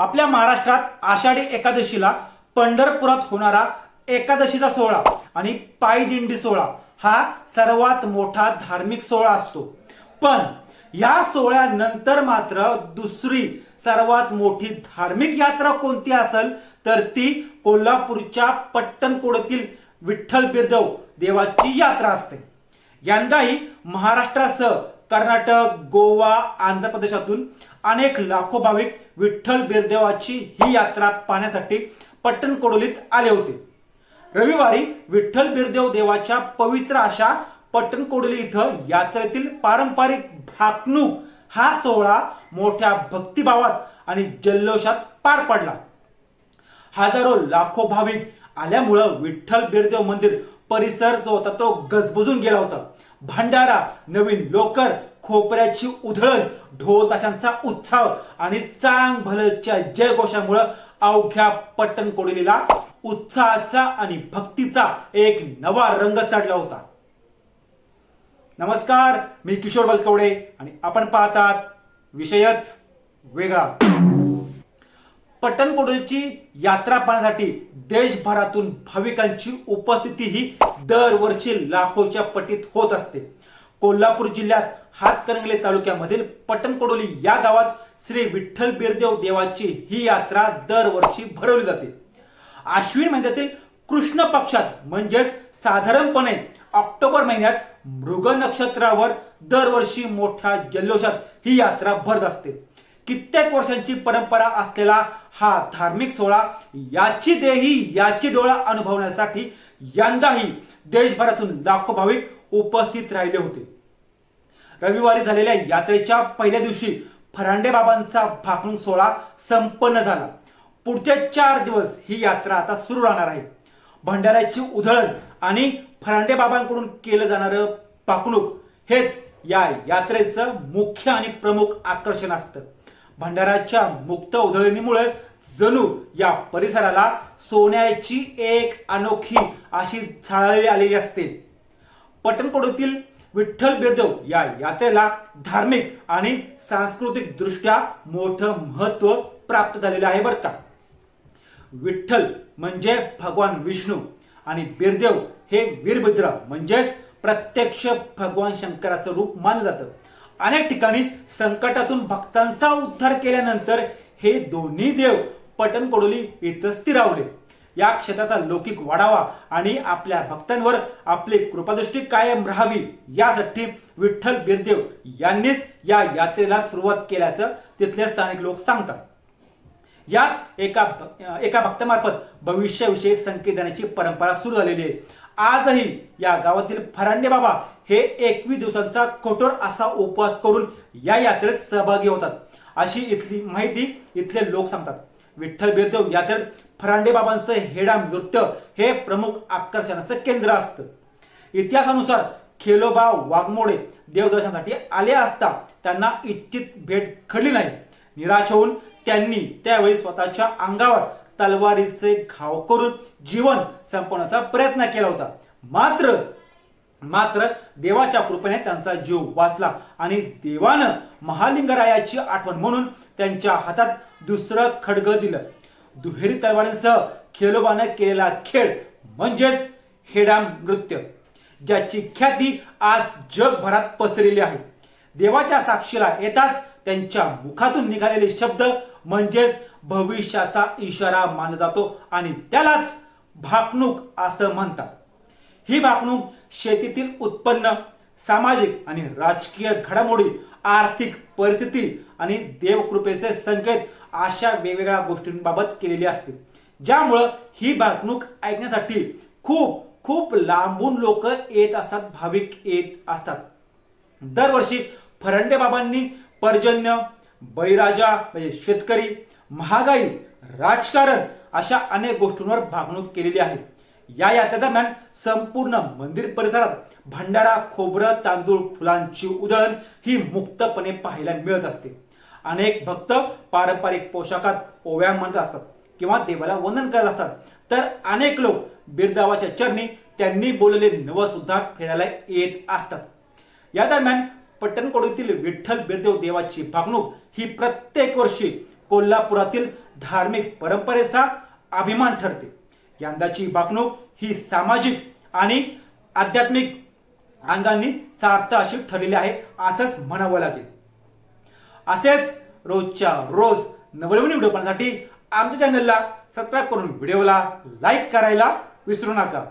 आपल्या महाराष्ट्रात आषाढी एकादशीला पंढरपुरात होणारा एकादशीचा सोहळा आणि पायी दिंडी सोहळा हा सर्वात मोठा धार्मिक सोहळा असतो. पण या सोहळ्यानंतर मात्र दुसरी सर्वात मोठी धार्मिक यात्रा कोणती असेल तर ती कोल्हापूरच्या पट्टणकोडतील विठ्ठल बिरदव देवाची यात्रा असते. यंदाही महाराष्ट्रासह कर्नाटक गोवा आंध्र प्रदेशातून अनेक लाखो भाविक विठ्ठल बिरदेवाची ही यात्रा पाहण्यासाठी पट्टणकोडोलीत आले होते. रविवारी विठ्ठल बिरदेव देवाच्या पवित्र अशा पट्टणकोडोली इथं यात्रेतील पारंपरिक भाकणूक हा सोहळा मोठ्या भक्तिभावात आणि जल्लोषात पार पडला. हजारो लाखो भाविक आल्यामुळं विठ्ठल बिरदेव मंदिर परिसर जो होता तो गजबजून गेला होता. भंडारा नवीन लोकर खोपऱ्याची उधळण ढोल ताशांचा उत्साह आणि चांग भलच्या जयघोषामुळं अवघ्या पट्टण कोडलेला उत्साहाचा आणि भक्तीचा एक नवा रंग चढला होता. नमस्कार मी किशोर बलकवडे आणि आपण पाहतात विषयच वेगळा. पट्टणकोडची यात्रा पाहण्यासाठी देशभरातून भाविकांची उपस्थिती ही दरवर्षी लाखोच्या पटीत होत असते. कोल्हापूर जिल्ह्यात हातकणंगले तालुक्यामधील पटणकोडोली या गावात श्री विठ्ठल बिरदेव देवाची ही यात्रा दरवर्षी भरवली जाते. आश्विन महिन्यातील कृष्ण पक्षात म्हणजेच साधारणपणे ऑक्टोबर महिन्यात मृग नक्षत्रावर दरवर्षी मोठ्या जल्लोषात ही यात्रा भरत असते. कित्येक वर्षांची परंपरा असलेला हा धार्मिक सोहळा याची देही याची डोळा अनुभवण्यासाठी यंदाही देशभरातून लाखो भाविक उपस्थित राहिले होते. रविवारी झालेल्या यात्रेच्या पहिल्या दिवशी फरांडे बाबांचा भाकणूक सोहळा संपन्न झाला. पुढचे चार दिवस ही यात्रा आता सुरू राहणार आहे. भंडाऱ्याची उधळण आणि फरांडे बाबांकडून केलं जाणारं पाकणूक हेच या यात्रेचं मुख्य आणि प्रमुख आकर्षण असतं. भंडाराच्या मुक्त उधळणीमुळे जणू या परिसराला सोन्याची एक अनोखी अशी झाळली आलेली असते. पटणकोडीतील विठ्ठल बिरदेव या यात्रेला धार्मिक आणि सांस्कृतिक दृष्ट्या मोठं महत्त्व प्राप्त झालेलं आहे बरं का. विठ्ठल म्हणजे भगवान विष्णू आणि बिरदेव हे वीरभद्र म्हणजेच प्रत्यक्ष भगवान शंकराचं रूप मानलं जातं. अनेक ठिकाणी संकटातून भक्तांचा उद्धार केल्यानंतर हे दोन्ही देव पटणकोडोली इथं स्थिरावले. या क्षेत्राचा लौकिक वाढावा आणि आपल्या भक्तांवर आपली कृपादृष्टी कायम राहावी यासाठी विठ्ठल बिरदेव यांनीच या यात्रेला सुरुवात केल्याचं तिथले स्थानिक लोक सांगतात. यात एका एका भक्तामार्फत भविष्याविषयी संकेत देण्याची परंपरा सुरू झालेली आहे. आजही या गावातील फरांडे बाबा हे एकवीस दिवसांचा कठोर असा उपवास करून या यात्रेत सहभागी होतात. अशी इथली माहिती इथले लोक सांगतात. विठ्ठल बिरदेव यात्रेत फरांडे बाबांचं हेडाम नृत्य हे प्रमुख आकर्षणाचं केंद्र असतं. इतिहासानुसार खेलोबा वाघमोडे देवदर्शनासाठी आले असता त्यांना इच्छित भेट घडली नाही. निराश होऊन त्यांनी त्यावेळी स्वतःच्या अंगावर तलवारीचे घाव करून जीवन संपवण्याचा प्रयत्न केला होता. मात्र मात्र देवाच्या कृपेने त्यांचा जीव वाचला आणि देवानं महालिंगरायाची आठवण म्हणून त्यांच्या हातात दुसरं खडग दिलं. दुहेरी तलवारींसह खेलोबानं केलेला खेळ म्हणजेच हेडाम नृत्य ज्याची ख्याती आज जगभरात पसरलेली आहे. देवाच्या साक्षीला येताच त्यांच्या मुखातून निघालेले शब्द म्हणजेच भविष्याचा इशारा मानला जातो आणि त्यालाच भाकणूक असं म्हणतात. ही भाकणूक शेतीतील उत्पन्न सामाजिक आणि राजकीय घडामोडी आर्थिक परिस्थिती आणि देवकृपेचे संकेत अशा वेगवेगळ्या गोष्टींबाबत केलेली असते. ज्यामुळं ही भाकणूक ऐकण्यासाठी खूप खूप लांबून लोक येत असतात भाविक येत असतात. दरवर्षी फरंडे बाबांनी पर्जन्य बळीराजा म्हणजे शेतकरी महागाई राजकारण अशा अनेक गोष्टींवर भागणूक केलेली आहे. या यात्रेदरम्यान संपूर्ण मंदिर परिसरात भंडारा खोबरं तांदूळ फुलांची उधळण ही मुक्तपणे पाहायला मिळत असते. अनेक भक्त पारंपरिक पोशाखात ओव्या म्हणत असतात किंवा देवाला वंदन करत असतात. तर अनेक लोक बिरदावाच्या चरणी त्यांनी बोललेले नवं सुद्धा फेडायला येत असतात. या दरम्यान पट्टणकोडीतील विठ्ठल बिरदेव देवाची भागणूक ही प्रत्येक वर्षी कोल्हापुरातील धार्मिक परंपरेचा अभिमान ठरते. यंदाची भागणूक ही सामाजिक आणि आध्यात्मिक अंगांनी सार्थ अशी ठरलेली आहे असंच म्हणावं लागेल. असेच रोजच्या रोज नवनवीन व्हिडिओ पाहण्यासाठी आमच्या चॅनलला सबस्क्राईब करून व्हिडिओला लाईक करायला विसरू नका.